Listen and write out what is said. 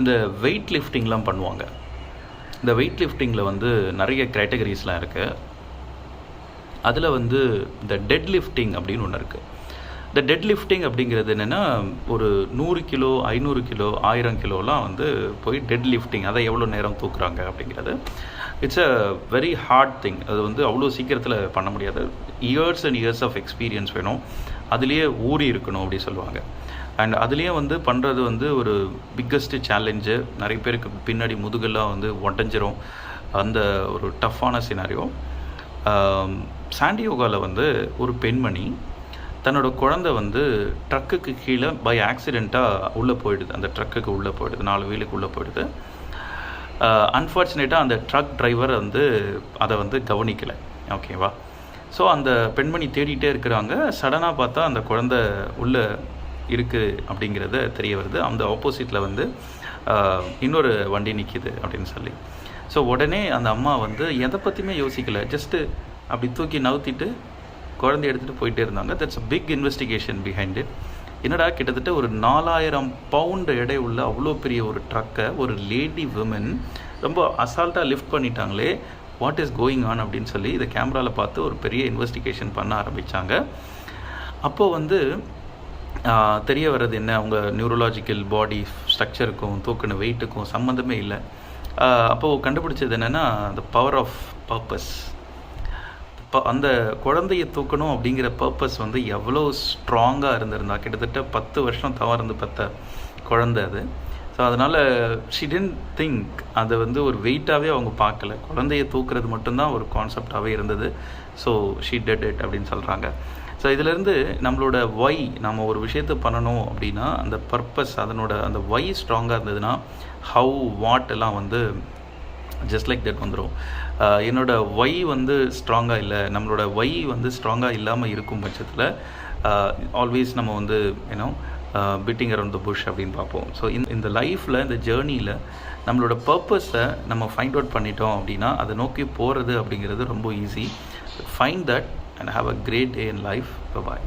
இந்த வெயிட் லிஃப்டிங்லாம் பண்ணுவாங்க. இந்த வெயிட் லிஃப்டிங்கில் வந்து நிறைய கேட்டகரிஸ்லாம் இருக்குது அதில் வந்து இந்த டெட் லிஃப்டிங் அப்படின்னு ஒன்று இருக்குது இந்த டெட் லிஃப்டிங் அப்படிங்கிறது என்னென்னா ஒரு நூறு கிலோ ஐநூறு கிலோ ஆயிரம் கிலோலாம் வந்து போய் டெட் லிஃப்டிங் அதை எவ்வளோ நேரம் தூக்குறாங்க அப்படிங்கிறது. It's a very hard thing அது வந்து அவ்வளோ சீக்கிரத்தில் பண்ண முடியாது. Years and years of experience வேணும். அதுலேயே ஊறி இருக்கணும் அப்படி சொல்லுவாங்க. அண்ட் அதுலேயே வந்து பண்ணுறது வந்து ஒரு பிக்கஸ்ட்டு சேலஞ்சு நிறைய பேருக்கு பின்னாடி முதுகெல்லாம் வந்து ஒட்டஞ்சிரும். அந்த ஒரு டஃப்பான சினாரியோ சாண்டியோகாவில் um, வந்து ஒரு பெண்மணி தன்னோட குழந்தை வந்து ட்ரக்குக்கு கீழே பை ஆக்சிடெண்ட்டாக உள்ளே போயிடுது. அந்த ட்ரக்குக்கு உள்ளே போயிடுது. நாலு வீலுக்கு உள்ளே போயிடுது. அன்ஃபார்ச்சுனேட்டாக அந்த ட்ரக் டிரைவர் வந்து அதை வந்து கவனிக்கலை. ஓகேவா ஸோ அந்த பெண்மணி தேடிட்டே இருக்கிறாங்க. சடனாக பார்த்தா அந்த குழந்தை உள்ளே இருக்குது அப்படிங்கிறத தெரிய வருது. அந்த ஆப்போசிட்டில் வந்து இன்னொரு வண்டி நிற்கிது அப்படின்னு சொல்லி. ஸோ உடனே அந்த அம்மா வந்து எதை பற்றியுமே யோசிக்கலை. ஜஸ்ட்டு அப்படி தூக்கி நவுத்திட்டு குழந்தைய எடுத்துகிட்டு போயிட்டே இருந்தாங்க. That's a big investigation behind it என்னடா கிட்டத்தட்ட ஒரு நாலாயிரம் பவுண்டு எடை உள்ள அவ்வளோ பெரிய ஒரு ட்ரக்கை ஒரு லேடி விமன் ரொம்ப அசால்ட்டாக லிஃப்ட் பண்ணிட்டாங்களே. வாட் இஸ் கோயிங் ஆன் அப்படின்னு சொல்லி இதை கேமராவில் பார்த்து ஒரு பெரிய இன்வெஸ்டிகேஷன் பண்ண ஆரம்பித்தாங்க அப்போது வந்து தெரிய வர்றது என்ன? அவங்க நியூரலாஜிக்கல் பாடி ஸ்ட்ரக்சருக்கும் தூக்கின வெயிட்டுக்கும் சம்மந்தமே இல்லை. அப்போது கண்டுபிடிச்சது என்னென்னா த பவர் ஆஃப் பர்பஸ் இப்போ அந்த குழந்தைய தூக்கணும் அப்படிங்கிற பர்பஸ் வந்து எவ்வளோ ஸ்ட்ராங்காக இருந்திருந்தா கிட்டத்தட்ட பத்து வருஷம் தவறந்து பத்த குழந்தை அது. ஸோ அதனால் ஷி டென்ட் திங்க் அதை வந்து ஒரு வெயிட்டாகவே அவங்க பார்க்கல. குழந்தைய தூக்குறது மட்டும்தான் ஒரு கான்செப்டாகவே இருந்தது. ஸோ ஷி டெட் இட் அப்படின்னு சொல்கிறாங்க ஸோ இதிலேருந்து நம்மளோட ஒய் நம்ம ஒரு விஷயத்தை பண்ணணும் அப்படின்னா அந்த பர்பஸ் அதனோட அந்த ஒய் ஸ்ட்ராங்காக இருந்ததுன்னா ஹவு வாட் எல்லாம் வந்து ஜஸ்ட் லைக் தட் வந்துடும் என்னோட ஒய் வந்து ஸ்ட்ராங்காக இல்லை நம்மளோட ஒய் வந்து ஸ்ட்ராங்காக இல்லாமல் இருக்கும் பட்சத்தில் ஆல்வேஸ் நம்ம வந்து ஏன்னோ பிட்டிங் அரவுண்ட் த புஷ் அப்படின்னு பார்ப்போம். ஸோ இந்த இந்த லைஃப்பில் இந்த ஜேர்னியில் நம்மளோட பர்பஸை நம்ம ஃபைண்ட் அவுட் பண்ணிட்டோம் அப்படின்னா அதை நோக்கி போகிறது அப்படிங்கிறது ரொம்ப easy find that and have a great day in life bye